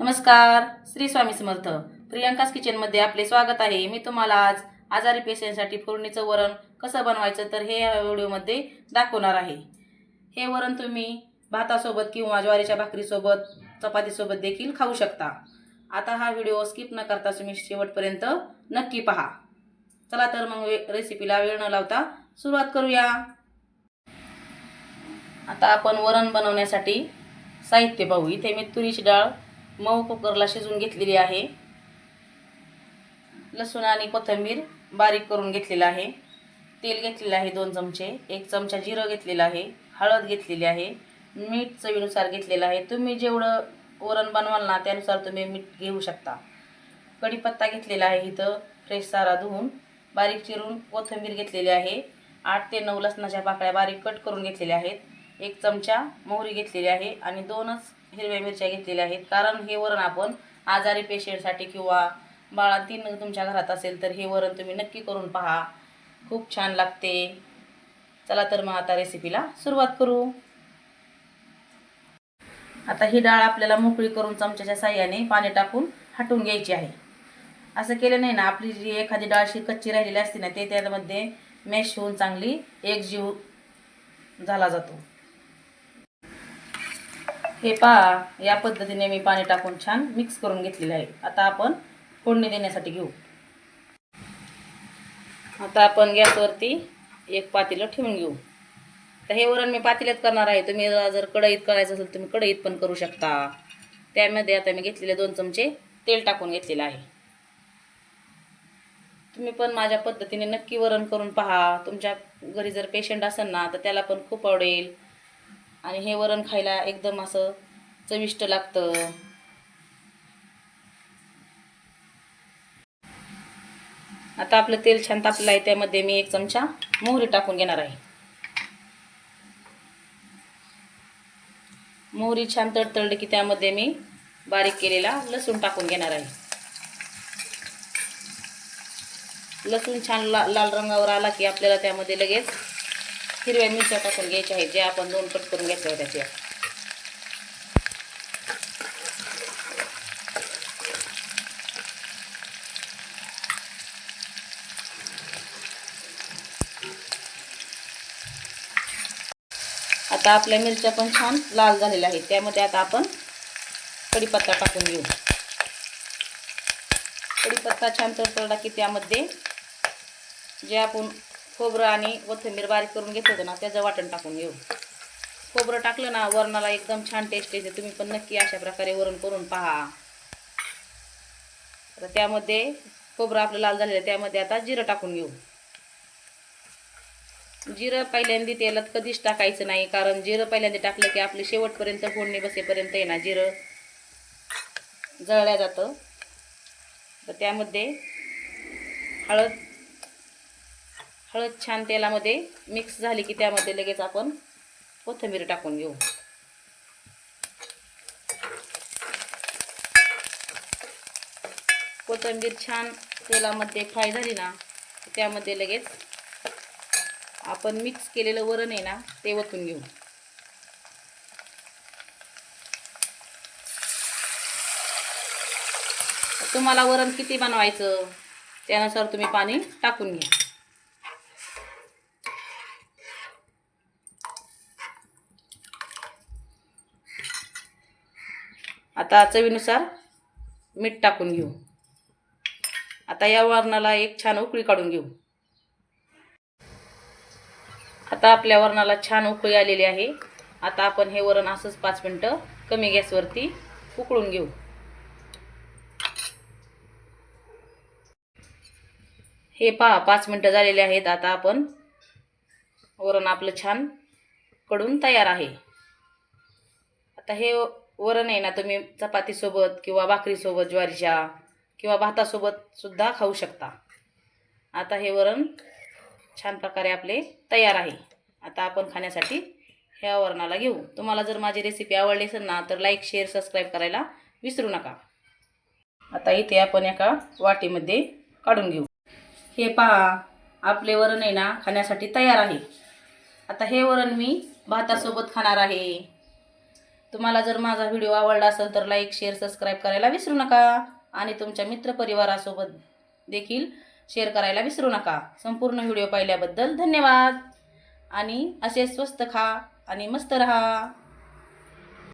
नमस्कार श्री स्वामी समर्थ. प्रियांकास किचनमध्ये आपले स्वागत आहे. मी तुम्हाला आज आजारी पेशंटसाठी फोडणीचं वरण कसं बनवायचं तर हे या व्हिडिओमध्ये दाखवणार आहे. हे वरण तुम्ही भातासोबत किंवा ज्वारीच्या भाकरीसोबत चपातीसोबत देखील खाऊ शकता. आता हा व्हिडिओ स्किप न करता तुम्ही शेवटपर्यंत नक्की पहा. चला तर मग वे रेसिपीला वेळ न लावता सुरुवात करूया. आता आपण वरण बनवण्यासाठी साहित्य पाहू. इथे मी तुरीची डाळ मऊ कुकरला शिजवून घेतलेली आहे. लसूण आणि कोथिंबीर बारीक करून घेतलेलं आहे. तेल घेतलेलं आहे दोन चमचे. एक चमचा जिरं घेतलेलं आहे. हळद घेतलेली आहे. मीठ चवीनुसार घेतलेलं आहे. तुम्ही जेवढं वरण बनवाल ना त्यानुसार तुम्ही मीठ घेऊ शकता. कढीपत्ता घेतलेला आहे इथं. फ्रेश सारा धुवून बारीक चिरून कोथिंबीर घेतलेली आहे. आठ ते नऊ लसणाच्या पाकळ्या बारीक कट करून घेतलेल्या आहेत. एक चमचा मोहरी घेतलेली आहे आणि दोनच हिरव्या मिरच्या घेतलेल्या आहेत. कारण हे वरण आपण आजारी पेशंटसाठी किंवा बाळा तीन तुमच्या घरात असेल तर हे वरण तुम्ही नक्की करून पहा. खूप छान लागते. चला तर मग आता रेसिपीला सुरुवात करू. आता ही डाळ आपल्याला मोकळी करून चमच्याच्या साह्याने पाणी टाकून हटवून घ्यायची आहे. असं केलं नाही ना आपली जी एखादी डाळशी कच्ची राहिलेली असते ना ते त्यामध्ये मॅश होऊन चांगली एकजीव झाला जातो. हे पहा या पद्धतीने मी पाणी टाकून छान मिक्स करून घेतलेलं आहे. आता आपण फोडणी देण्यासाठी घेऊ. आता आपण गॅसवरती एक पातेलं ठेवून घेऊ. तर हे वरण मी पातेल्यात करणार आहे. तुम्ही जर कढईत करायचं असेल तुम्ही कढईत पण करू शकता. त्यामध्ये आता मी घेतलेले दोन चमचे तेल टाकून घेतलेलं आहे. तुम्ही पण माझ्या पद्धतीने नक्की वरण करून पहा. तुमच्या घरी जर पेशंट असेल ना तर त्याला पण खूप आवडेल. आणि हे वरण खायला एकदम असं चविष्ट लागतं. आता आपलं तेल छान तापलं आहे त्यामध्ये मी एक चमचा मोहरी टाकून घेणार आहे. मोहरी छान तडतडली की त्यामध्ये मी बारीक केलेला लसूण टाकून घेणार आहे. लसूण छान ला लाल रंगावर आला की आपल्याला त्यामध्ये लगेच हिरव्या मिरच्या टाकून घ्यायच्या आहेत जे आपण दोन कट करून घेतल्या होत्या त्या आता आपल्या मिरच्या पण छान लाल झालेल्या आहेत त्यामध्ये आता आपण कढीपत्ता टाकून घेऊ. कढीपत्ता छान तडतडला की त्यामध्ये जे आपण खोबरं आणि कोथिंबीर बारीक करून घेत होतो ना त्याचं वाटण टाकून घेऊ. खोबरं टाकलं ना वरणाला एकदम छान टेस्ट येते. तुम्ही पण नक्की अशा प्रकारे वरण करून पहा. तर त्यामध्ये खोबरं आपलं लाल झालेलं त्यामध्ये आता जिरं टाकून घेऊ. जिरं पहिल्यांदा तेलात कधीच टाकायचं नाही कारण जिरं पहिल्यांदा टाकलं की आपलं शेवटपर्यंत फोडणी बसेपर्यंत आहे ना जिरं जळल्या जातं. तर त्यामध्ये हळद हळद छान तेलामध्ये मिक्स झाली की त्यामध्ये लगेच आपण कोथिंबीर टाकून घेऊ. कोथिंबीर छान तेलामध्ये फ्राय झाली ना त्यामध्ये लगेच आपण मिक्स केलेलं वरण आहे ना ते ओतून घेऊ. तुम्हाला वरण किती बनवायचं? त्यानुसार तुम्ही पाणी टाकून घ्या. आता चवीनुसार मीठ टाकून घेऊ. आता या वरणाला एक छान उकळी काढून घेऊ. आता आपल्या वरणाला छान उकळी आलेली आहे. आता आपण हे वरण असंच पाच मिनटं कमी गॅसवरती उकळून घेऊ. हे पहा पाच मिनटं झालेले आहेत. आता आपण वरण आपलं छानकडून तयार आहे. आता हे वरण आहे ना तुम्ही चपातीसोबत किंवा भाकरीसोबत ज्वारीच्या किंवा भातासोबत सुद्धा खाऊ शकता. आता हे वरण छान प्रकारे आपले तयार आहे. आता आपण खाण्यासाठी ह्या वरणाला घेऊ. तुम्हाला जर माझी रेसिपी आवडली असेल ना तर लाईक शेअर सबस्क्राईब करायला विसरू नका. आता इथे आपण एका वाटीमध्ये काढून घेऊ. हे पहा आपले वरण आहे ना खाण्यासाठी तयार आहे. आता हे वरण मी भातासोबत खाणार आहे. तुम्हाला जर माझा व्हिडिओ आवडला असेल तर लाईक शेअर सबस्क्राईब करायला विसरू नका. आणि तुमच्या मित्रपरिवारासोबत देखील शेअर करायला विसरू नका. संपूर्ण व्हिडिओ पाहिल्याबद्दल धन्यवाद. आणि असे स्वस्त खा आणि मस्त रहा.